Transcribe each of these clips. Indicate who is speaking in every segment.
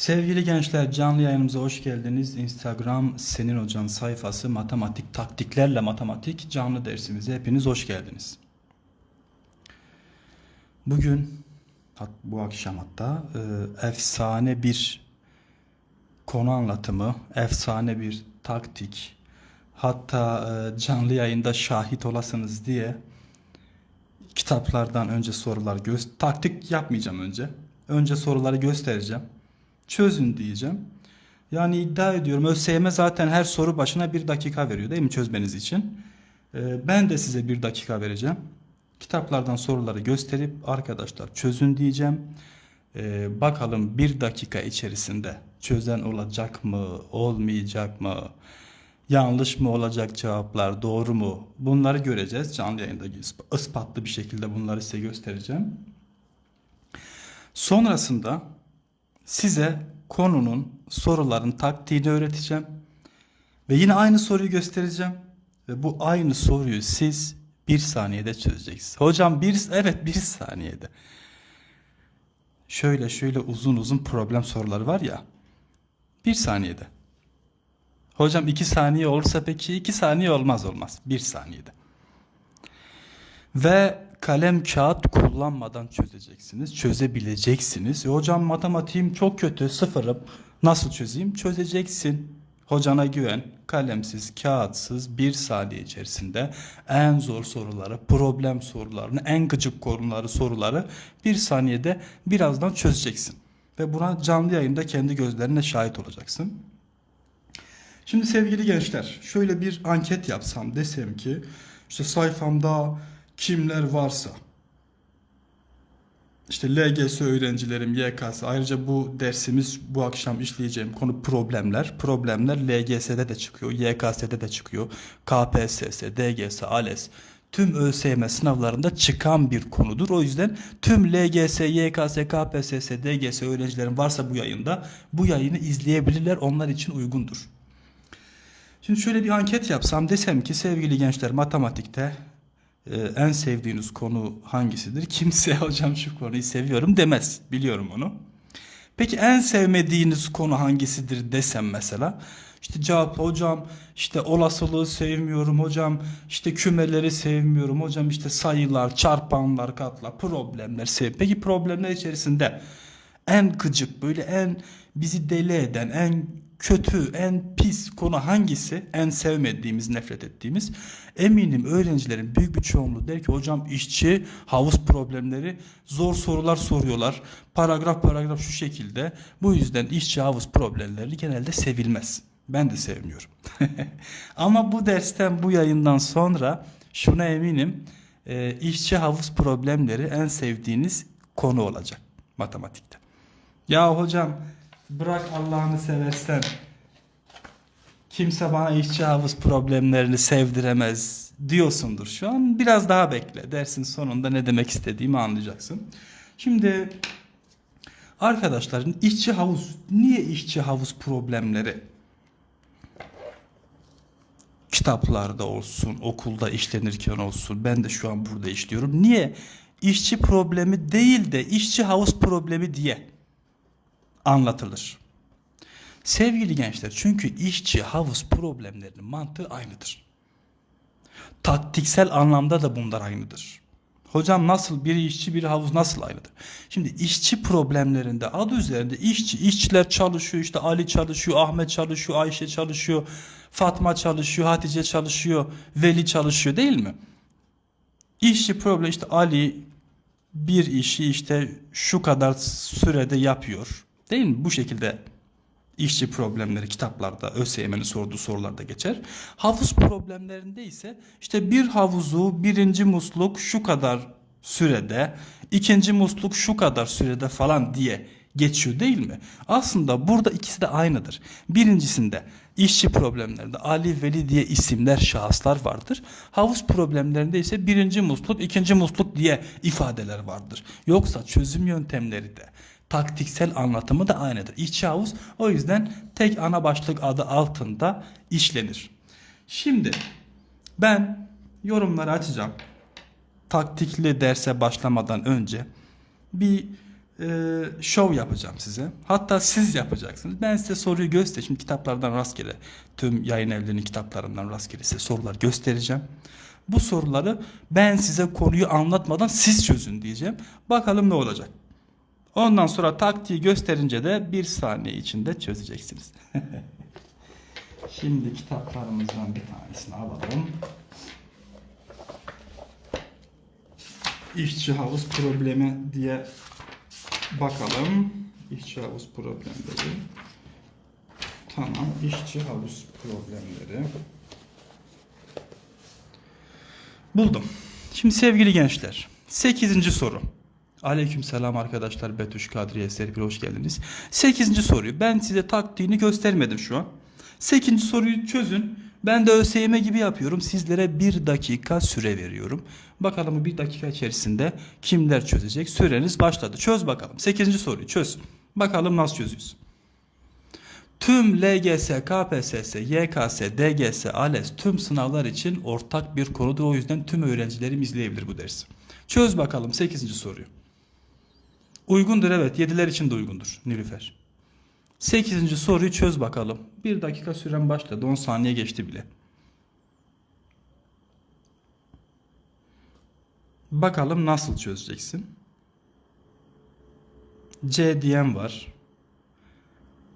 Speaker 1: Sevgili gençler canlı yayınımıza hoş geldiniz. Instagram Senin Hocan sayfası matematik taktiklerle matematik canlı dersimize hepiniz hoş geldiniz. Bugün bu akşam hatta e, efsane bir konu anlatımı, efsane bir taktik hatta e, canlı yayında şahit olasınız diye kitaplardan önce sorular göz taktik yapmayacağım önce. Önce soruları göstereceğim. Çözün diyeceğim. Yani iddia ediyorum ÖSYM zaten her soru başına bir dakika veriyor değil mi çözmeniz için? Ee, ben de size bir dakika vereceğim. Kitaplardan soruları gösterip arkadaşlar çözün diyeceğim. Ee, bakalım bir dakika içerisinde çözen olacak mı, olmayacak mı? Yanlış mı olacak cevaplar, doğru mu? Bunları göreceğiz. Canlı yayında isp- ispatlı bir şekilde bunları size göstereceğim. Sonrasında size konunun, soruların taktiğini öğreteceğim. Ve yine aynı soruyu göstereceğim. Ve bu aynı soruyu siz bir saniyede çözeceksiniz. Hocam bir, evet bir saniyede. Şöyle şöyle uzun uzun problem soruları var ya. Bir saniyede. Hocam iki saniye olursa peki iki saniye olmaz olmaz. Bir saniyede. Ve kalem kağıt kullanmadan çözeceksiniz. Çözebileceksiniz. E hocam matematiğim çok kötü sıfırım. Nasıl çözeyim? Çözeceksin. Hocana güven. Kalemsiz, kağıtsız bir saniye içerisinde en zor soruları, problem sorularını, en gıcık konuları, soruları bir saniyede birazdan çözeceksin. Ve buna canlı yayında kendi gözlerine şahit olacaksın. Şimdi sevgili gençler şöyle bir anket yapsam desem ki işte sayfamda kimler varsa işte LGS öğrencilerim, YKS ayrıca bu dersimiz bu akşam işleyeceğim konu problemler. Problemler LGS'de de çıkıyor, YKS'de de çıkıyor. KPSS, DGS, ALES tüm ÖSYM sınavlarında çıkan bir konudur. O yüzden tüm LGS, YKS, KPSS, DGS öğrencilerim varsa bu yayında bu yayını izleyebilirler. Onlar için uygundur. Şimdi şöyle bir anket yapsam desem ki sevgili gençler matematikte e, en sevdiğiniz konu hangisidir? Kimse hocam şu konuyu seviyorum demez. Biliyorum onu. Peki en sevmediğiniz konu hangisidir desem mesela? İşte cevap hocam işte olasılığı sevmiyorum hocam işte kümeleri sevmiyorum hocam işte sayılar çarpanlar katlar problemler sev. Peki problemler içerisinde en gıcık böyle en bizi deli eden en kötü en pis konu hangisi? En sevmediğimiz nefret ettiğimiz. Eminim öğrencilerin büyük bir çoğunluğu der ki hocam işçi havuz problemleri zor sorular soruyorlar. Paragraf paragraf şu şekilde. Bu yüzden işçi havuz problemleri genelde sevilmez. Ben de sevmiyorum. Ama bu dersten bu yayından sonra şuna eminim e, işçi havuz problemleri en sevdiğiniz konu olacak matematikte. Ya hocam bırak Allah'ını seversen kimse bana işçi havuz problemlerini sevdiremez diyorsundur şu an. Biraz daha bekle. Dersin sonunda ne demek istediğimi anlayacaksın. Şimdi arkadaşların işçi havuz niye işçi havuz problemleri kitaplarda olsun, okulda işlenirken olsun, ben de şu an burada işliyorum. Niye işçi problemi değil de işçi havuz problemi diye anlatılır. Sevgili gençler çünkü işçi havuz problemlerinin mantığı aynıdır. Taktiksel anlamda da bunlar aynıdır. Hocam nasıl bir işçi bir havuz nasıl aynıdır? Şimdi işçi problemlerinde adı üzerinde işçi, işçiler çalışıyor işte Ali çalışıyor, Ahmet çalışıyor, Ayşe çalışıyor, Fatma çalışıyor, Hatice çalışıyor, Veli çalışıyor değil mi? İşçi problem işte Ali bir işi işte şu kadar sürede yapıyor. Değil mi? Bu şekilde işçi problemleri kitaplarda ÖSYM'nin sorduğu sorularda geçer. Havuz problemlerinde ise işte bir havuzu birinci musluk şu kadar sürede, ikinci musluk şu kadar sürede falan diye geçiyor değil mi? Aslında burada ikisi de aynıdır. Birincisinde işçi problemlerinde Ali Veli diye isimler, şahıslar vardır. Havuz problemlerinde ise birinci musluk, ikinci musluk diye ifadeler vardır. Yoksa çözüm yöntemleri de taktiksel anlatımı da aynıdır. İçi havuz o yüzden tek ana başlık adı altında işlenir. Şimdi ben yorumları açacağım. Taktikli derse başlamadan önce bir e, şov yapacağım size. Hatta siz yapacaksınız. Ben size soruyu göstereyim. Şimdi kitaplardan rastgele, tüm yayın evlerinin kitaplarından rastgele size sorular göstereceğim. Bu soruları ben size konuyu anlatmadan siz çözün diyeceğim. Bakalım ne olacak. Ondan sonra taktiği gösterince de bir saniye içinde çözeceksiniz. Şimdi kitaplarımızdan bir tanesini alalım. İşçi havuz problemi diye bakalım. İşçi havuz problemleri. Tamam, işçi havuz problemleri. Buldum. Şimdi sevgili gençler, 8. soru. Aleyküm selam arkadaşlar. Betüş Kadriye Serpil hoş geldiniz. 8. soruyu ben size taktiğini göstermedim şu an. 8. soruyu çözün. Ben de ÖSYM gibi yapıyorum. Sizlere bir dakika süre veriyorum. Bakalım bir dakika içerisinde kimler çözecek? Süreniz başladı. Çöz bakalım. 8. soruyu çöz. Bakalım nasıl çözüyorsun. Tüm LGS, KPSS, YKS, DGS, ALES tüm sınavlar için ortak bir konudur. O yüzden tüm öğrencilerim izleyebilir bu dersi. Çöz bakalım 8. soruyu. Uygundur evet. 7'ler için de uygundur Nilüfer. 8. soruyu çöz bakalım. 1 dakika süren başladı. 10 saniye geçti bile. Bakalım nasıl çözeceksin? C diyen var.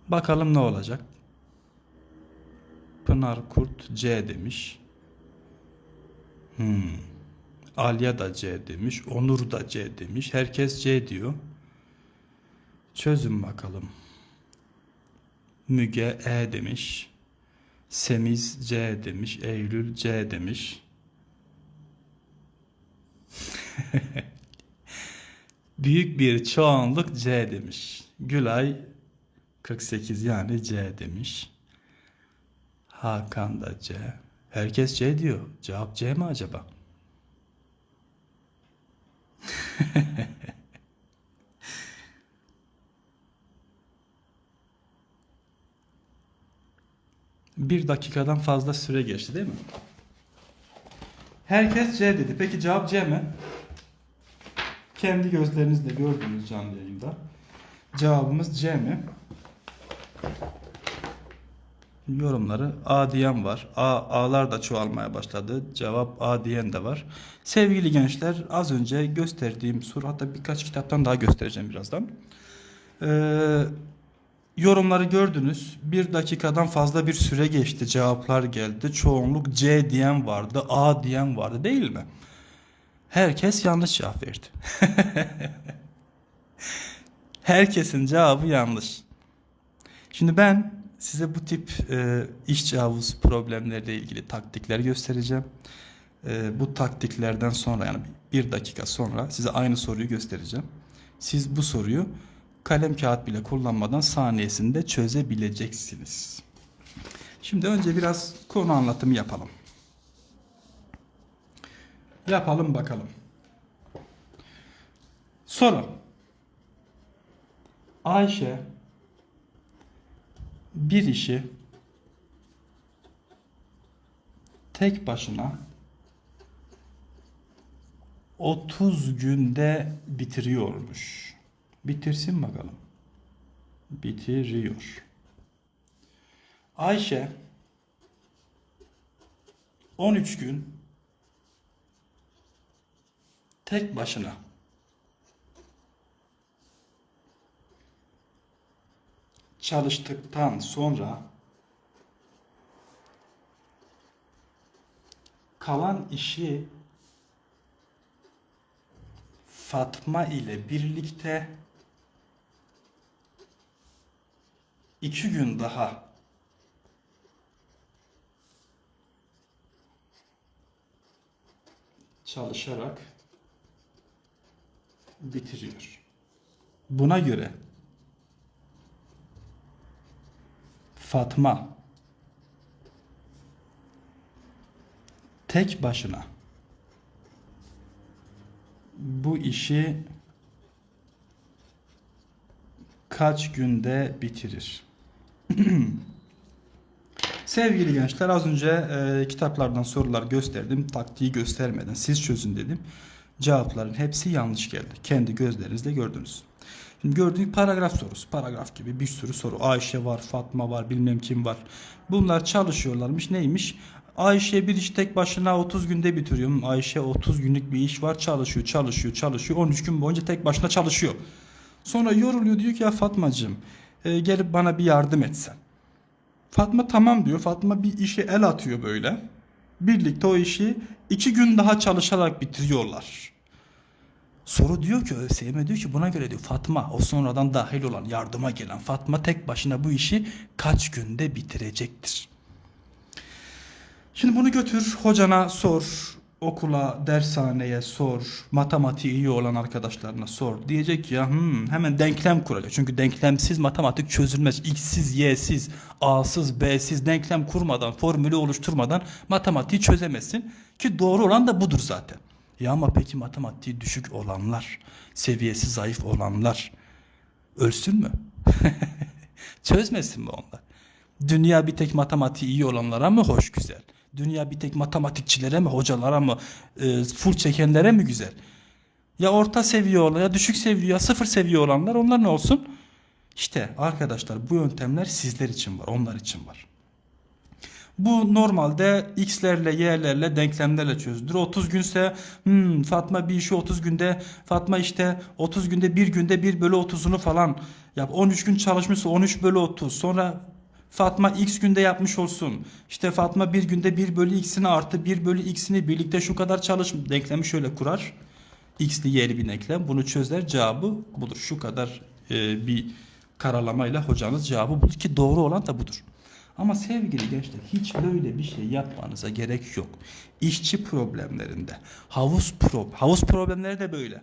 Speaker 1: Bakalım ne olacak? Pınar Kurt C demiş. Hmm. Alya da C demiş. Onur da C demiş. Herkes C diyor. Çözün bakalım. Müge E demiş. Semiz C demiş. Eylül C demiş. Büyük bir çoğunluk C demiş. Gülay 48 yani C demiş. Hakan da C. Herkes C diyor. Cevap C mi acaba? Bir dakikadan fazla süre geçti değil mi? Herkes C dedi. Peki cevap C mi? Kendi gözlerinizle gördünüz canlı yayında. Cevabımız C mi? Yorumları A diyen var. A, A'lar da çoğalmaya başladı. Cevap A diyen de var. Sevgili gençler az önce gösterdiğim soru hatta birkaç kitaptan daha göstereceğim birazdan. Ee, yorumları gördünüz. Bir dakikadan fazla bir süre geçti. Cevaplar geldi. Çoğunluk C diyen vardı. A diyen vardı değil mi? Herkes yanlış cevap verdi. Herkesin cevabı yanlış. Şimdi ben size bu tip e, işçi havuz problemleriyle ilgili taktikler göstereceğim. E, bu taktiklerden sonra yani bir dakika sonra size aynı soruyu göstereceğim. Siz bu soruyu kalem kağıt bile kullanmadan saniyesinde çözebileceksiniz. Şimdi önce biraz konu anlatımı yapalım. Yapalım bakalım. Soru. Ayşe bir işi tek başına 30 günde bitiriyormuş. Bitirsin bakalım. Bitiriyor. Ayşe 13 gün tek başına çalıştıktan sonra kalan işi Fatma ile birlikte iki gün daha çalışarak bitiriyor. Buna göre Fatma tek başına bu işi kaç günde bitirir? Sevgili gençler az önce e, kitaplardan sorular gösterdim. Taktiği göstermeden siz çözün dedim. Cevapların hepsi yanlış geldi. Kendi gözlerinizle gördünüz. Şimdi gördüğün paragraf sorusu. Paragraf gibi bir sürü soru. Ayşe var, Fatma var, bilmem kim var. Bunlar çalışıyorlarmış. Neymiş? Ayşe bir iş tek başına 30 günde bitiriyor. Ayşe 30 günlük bir iş var. Çalışıyor, çalışıyor, çalışıyor. 13 gün boyunca tek başına çalışıyor. Sonra yoruluyor diyor ki ya Fatmacığım e, gelip bana bir yardım etsen. Fatma tamam diyor. Fatma bir işe el atıyor böyle. Birlikte o işi iki gün daha çalışarak bitiriyorlar. Soru diyor ki ÖSYM diyor ki buna göre diyor Fatma o sonradan dahil olan yardıma gelen Fatma tek başına bu işi kaç günde bitirecektir? Şimdi bunu götür hocana sor, okula, dershaneye sor, matematiği iyi olan arkadaşlarına sor. Diyecek ya hmm, hemen denklem kuracak. Çünkü denklemsiz matematik çözülmez. X'siz, Y'siz, A'sız, B'siz denklem kurmadan, formülü oluşturmadan matematiği çözemezsin. Ki doğru olan da budur zaten. Ya ama peki matematiği düşük olanlar, seviyesi zayıf olanlar ölsün mü? Çözmesin mi onlar? Dünya bir tek matematiği iyi olanlara mı hoş güzel? Dünya bir tek matematikçilere mi, hocalara mı, e, full çekenlere mi güzel? Ya orta seviye olan, ya düşük seviye, ya sıfır seviye olanlar onlar ne olsun? İşte arkadaşlar bu yöntemler sizler için var, onlar için var. Bu normalde x'lerle y'lerle denklemlerle çözülür. 30 günse hmm, Fatma bir işi 30 günde Fatma işte 30 günde bir günde 1 bölü 30'unu falan yap. 13 gün çalışmışsa 13 bölü 30 sonra Fatma x günde yapmış olsun. İşte Fatma bir günde 1 bölü x'ini artı 1 bölü x'ini birlikte şu kadar çalış denklemi şöyle kurar. x'li y'li bir denklem bunu çözer cevabı budur. Şu kadar e, bir karalamayla hocanız cevabı bulur ki doğru olan da budur. Ama sevgili gençler hiç böyle bir şey yapmanıza gerek yok. İşçi problemlerinde, havuz pro havuz problemleri de böyle.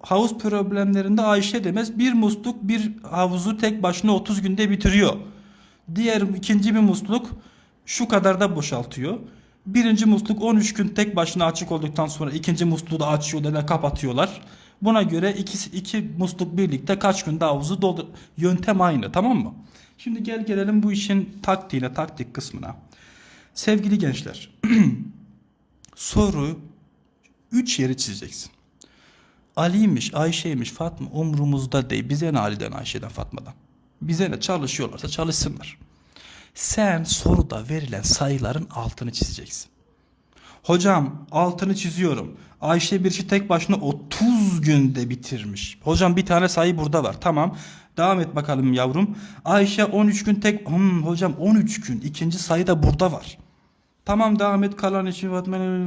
Speaker 1: Havuz problemlerinde Ayşe demez bir musluk bir havuzu tek başına 30 günde bitiriyor. Diğer ikinci bir musluk şu kadar da boşaltıyor. Birinci musluk 13 gün tek başına açık olduktan sonra ikinci musluğu da açıyorlar ve kapatıyorlar. Buna göre iki, iki musluk birlikte kaç günde havuzu doldur. Yöntem aynı tamam mı? Şimdi gel gelelim bu işin taktiğine, taktik kısmına. Sevgili gençler, soru 3 yeri çizeceksin. Ali'ymiş, Ayşe'ymiş, Fatma umrumuzda değil. Bize ne Ali'den, Ayşe'den, Fatma'dan. Bize ne çalışıyorlarsa çalışsınlar. Sen soruda verilen sayıların altını çizeceksin. Hocam altını çiziyorum. Ayşe bir işi tek başına 30 günde bitirmiş. Hocam bir tane sayı burada var. Tamam. Devam et bakalım yavrum. Ayşe 13 gün tek... Hmm, hocam 13 gün. İkinci sayı da burada var. Tamam devam et kalan için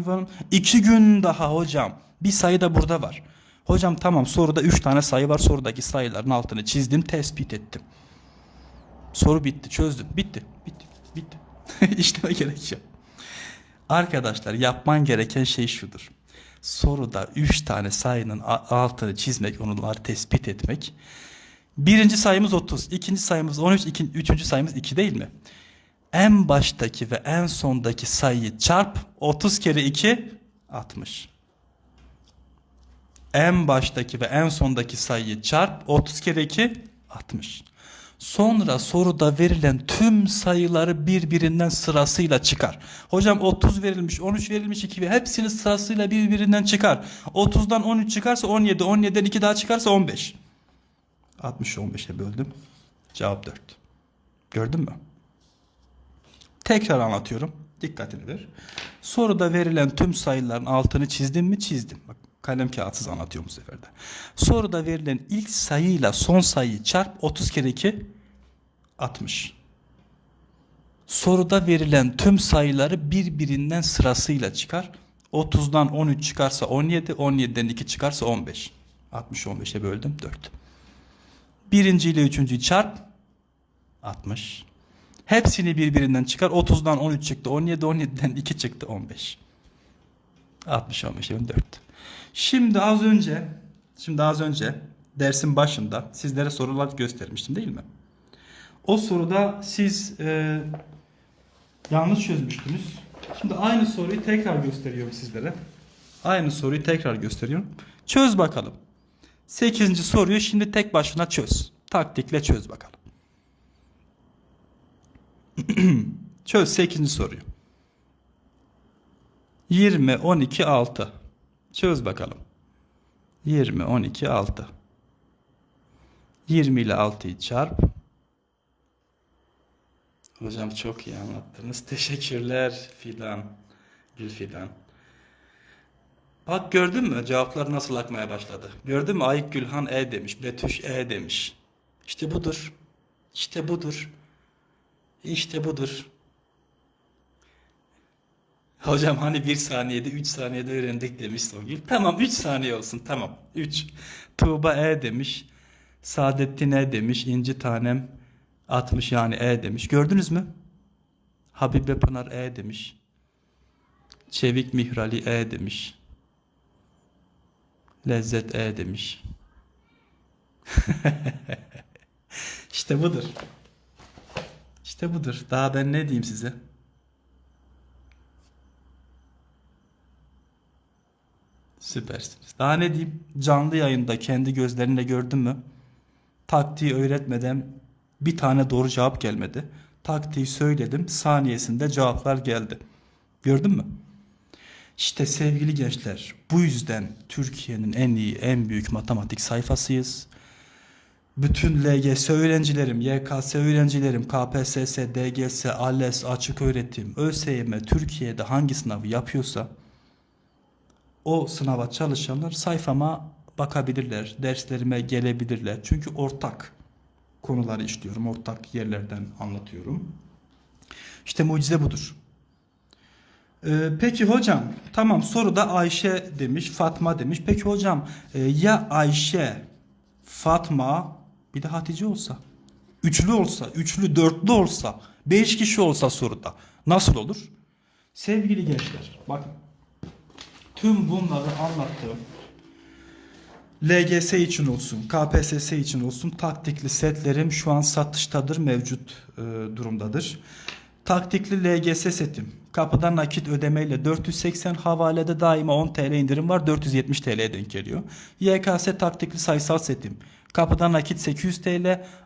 Speaker 1: falan. İki gün daha hocam. Bir sayı da burada var. Hocam tamam soruda 3 tane sayı var. Sorudaki sayıların altını çizdim, tespit ettim. Soru bitti, çözdüm. Bitti, bitti, bitti. İşleme gerek yok. Arkadaşlar yapman gereken şey şudur. Soruda 3 tane sayının altını çizmek, onları tespit etmek. Birinci sayımız 30, ikinci sayımız 13, ikinci, üçüncü sayımız 2 değil mi? En baştaki ve en sondaki sayıyı çarp 30 kere 2 60. En baştaki ve en sondaki sayıyı çarp 30 kere 2 60. Sonra soruda verilen tüm sayıları birbirinden sırasıyla çıkar. Hocam 30 verilmiş, 13 verilmiş, 2 ve hepsini sırasıyla birbirinden çıkar. 30'dan 13 çıkarsa 17, 17'den 2 daha çıkarsa 15. 60'ı 15'e böldüm. Cevap 4. Gördün mü? Tekrar anlatıyorum. Dikkatini ver. Soruda verilen tüm sayıların altını çizdim mi? Çizdim. Bak kalem kağıtsız anlatıyorum bu seferde. Soruda verilen ilk sayıyla son sayıyı çarp 30 kere 2 60. Soruda verilen tüm sayıları birbirinden sırasıyla çıkar. 30'dan 13 çıkarsa 17, 17'den 2 çıkarsa 15. 60 15'e böldüm 4. Birinci ile üçüncüyü çarp 60. Hepsini birbirinden çıkar. 30'dan 13 çıktı. 17, 17'den 2 çıktı. 15. 60, 15, 4. Şimdi az önce, şimdi az önce dersin başında sizlere sorular göstermiştim değil mi? O soruda siz e, yanlış çözmüştünüz. Şimdi aynı soruyu tekrar gösteriyorum sizlere. Aynı soruyu tekrar gösteriyorum. Çöz bakalım. 8. soruyu şimdi tek başına çöz. Taktikle çöz bakalım. çöz 8. soruyu. 20, 12, 6. Çöz bakalım. 20, 12, 6. 20 ile 6'yı çarp. Hocam çok iyi anlattınız. Teşekkürler Fidan. Gül Fidan. Bak gördün mü cevaplar nasıl akmaya başladı. Gördün mü Ayık Gülhan E demiş. Betüş E demiş. İşte budur. İşte budur. İşte budur. Hocam hani bir saniyede 3 saniyede öğrendik demiş Songül. Tamam 3 saniye olsun tamam 3. Tuğba E demiş. Saadettin E demiş. İnci Tanem 60 yani E demiş. Gördünüz mü? Habibe Pınar E demiş. Çevik Mihrali E demiş. Lezzet E demiş. işte budur. İşte budur. Daha ben ne diyeyim size? Süpersiniz. Daha ne diyeyim? Canlı yayında kendi gözlerinle gördün mü? Taktiği öğretmeden bir tane doğru cevap gelmedi. Taktiği söyledim. Saniyesinde cevaplar geldi. Gördün mü? İşte sevgili gençler, bu yüzden Türkiye'nin en iyi, en büyük matematik sayfasıyız. Bütün LGS öğrencilerim, YKS öğrencilerim, KPSS, DGS, ALES, açık öğretim, ÖSYM Türkiye'de hangi sınavı yapıyorsa o sınava çalışanlar sayfama bakabilirler, derslerime gelebilirler. Çünkü ortak konuları işliyorum, ortak yerlerden anlatıyorum. İşte mucize budur. Ee, peki hocam, tamam soruda Ayşe demiş, Fatma demiş. Peki hocam e, ya Ayşe, Fatma bir de Hatice olsa? Üçlü olsa, üçlü dörtlü olsa, beş kişi olsa soruda nasıl olur? Sevgili gençler, bakın tüm bunları anlattığım LGS için olsun, KPSS için olsun taktikli setlerim şu an satıştadır, mevcut e, durumdadır. Taktikli LGS setim. Kapıdan nakit ödemeyle 480 havalede daima 10 TL indirim var 470 TL'ye denk geliyor. YKS taktikli sayısal setim. Kapıdan nakit 800 TL,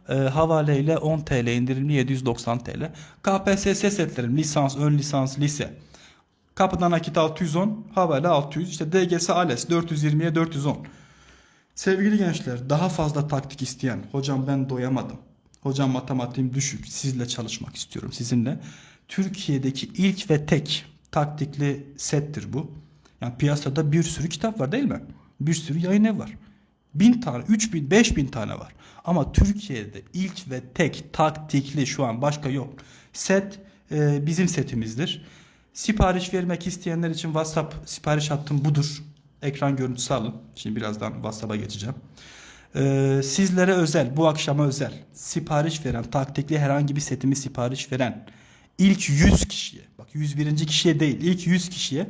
Speaker 1: e, havaleyle 10 TL indirimli 790 TL. KPSS setlerim lisans, ön lisans, lise. Kapıdan nakit 610, havale 600. İşte DGS ALES 420'ye 410. Sevgili gençler daha fazla taktik isteyen hocam ben doyamadım. Hocam matematiğim düşük sizle çalışmak istiyorum sizinle. Türkiye'deki ilk ve tek taktikli settir bu. Yani piyasada bir sürü kitap var değil mi? Bir sürü yayın evi var. Bin tane, üç bin, beş bin tane var. Ama Türkiye'de ilk ve tek taktikli şu an başka yok. Set e, bizim setimizdir. Sipariş vermek isteyenler için WhatsApp sipariş hattım budur. Ekran görüntüsü alın. Şimdi birazdan WhatsApp'a geçeceğim. Ee, sizlere özel, bu akşama özel sipariş veren, taktikli herhangi bir setimi sipariş veren ilk 100 kişiye, bak 101. kişiye değil, ilk 100 kişiye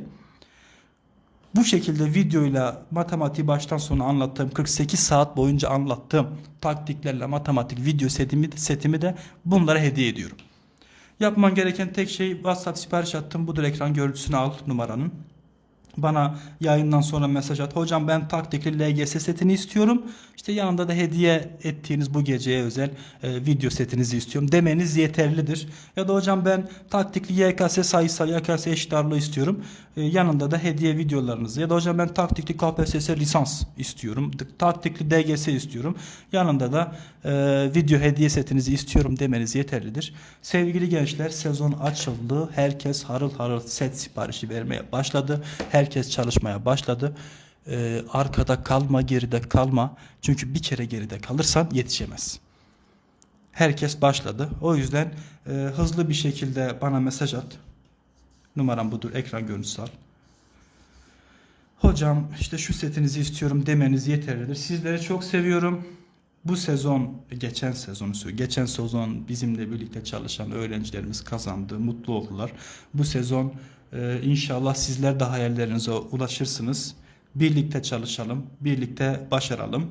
Speaker 1: bu şekilde videoyla matematiği baştan sona anlattığım 48 saat boyunca anlattığım taktiklerle matematik video setimi, setimi de bunlara hediye ediyorum. Yapman gereken tek şey WhatsApp sipariş attım. Budur ekran görüntüsünü al numaranın. Bana yayından sonra mesaj at. Hocam ben taktikli LGS setini istiyorum. İşte yanında da hediye ettiğiniz bu geceye özel e, video setinizi istiyorum demeniz yeterlidir. Ya da hocam ben taktikli YKS sayısal YKS eşit ağırlığı istiyorum. E, yanında da hediye videolarınızı ya da hocam ben taktikli KPSS lisans istiyorum. Taktikli DGS istiyorum. Yanında da e, video hediye setinizi istiyorum demeniz yeterlidir. Sevgili gençler sezon açıldı. Herkes harıl harıl set siparişi vermeye başladı. Herkes çalışmaya başladı. Ee, arkada kalma, geride kalma. Çünkü bir kere geride kalırsan yetişemez. Herkes başladı. O yüzden e, hızlı bir şekilde bana mesaj at. Numaram budur. Ekran görüntüsü al. Hocam işte şu setinizi istiyorum demeniz yeterlidir. Sizleri çok seviyorum. Bu sezon, geçen sezonu. Geçen sezon bizimle birlikte çalışan öğrencilerimiz kazandı, mutlu oldular. Bu sezon e, inşallah sizler de hayallerinize ulaşırsınız. Birlikte çalışalım, birlikte başaralım.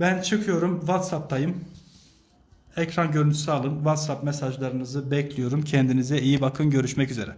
Speaker 1: Ben çıkıyorum, WhatsApp'tayım. Ekran görüntüsü alın. WhatsApp mesajlarınızı bekliyorum. Kendinize iyi bakın. Görüşmek üzere.